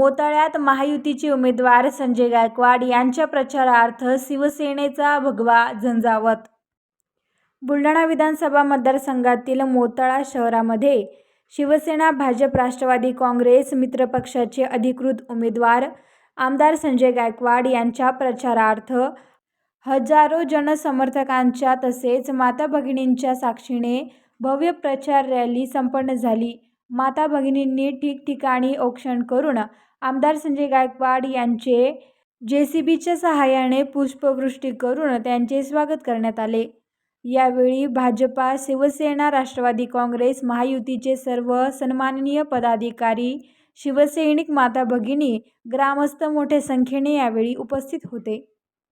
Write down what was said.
मोताळ्यात महायुतीचे उमेदवार संजय गायकवाड यांच्या प्रचारार्थ शिवसेनेचा भगवा झंझावत. बुलढाणा विधानसभा मतदारसंघातील मोताळा शहरामध्ये शिवसेना भाजप राष्ट्रवादी काँग्रेस मित्रपक्षाचे अधिकृत उमेदवार आमदार संजय गायकवाड यांच्या प्रचारार्थ हजारो जनसमर्थकांच्या तसेच माता भगिनींच्या साक्षीने भव्य प्रचार रॅली संपन्न झाली. माता भगिनींनी ठिकठिकाणी औक्षण करून आमदार संजय गायकवाड यांचे जे सी बीच्या सहाय्याने पुष्पवृष्टी करून त्यांचे स्वागत करण्यात आले. यावेळी भाजपा शिवसेना राष्ट्रवादी काँग्रेस महायुतीचे सर्व सन्माननीय पदाधिकारी शिवसैनिक माता भगिनी ग्रामस्थ मोठ्या संख्येने यावेळी उपस्थित होते.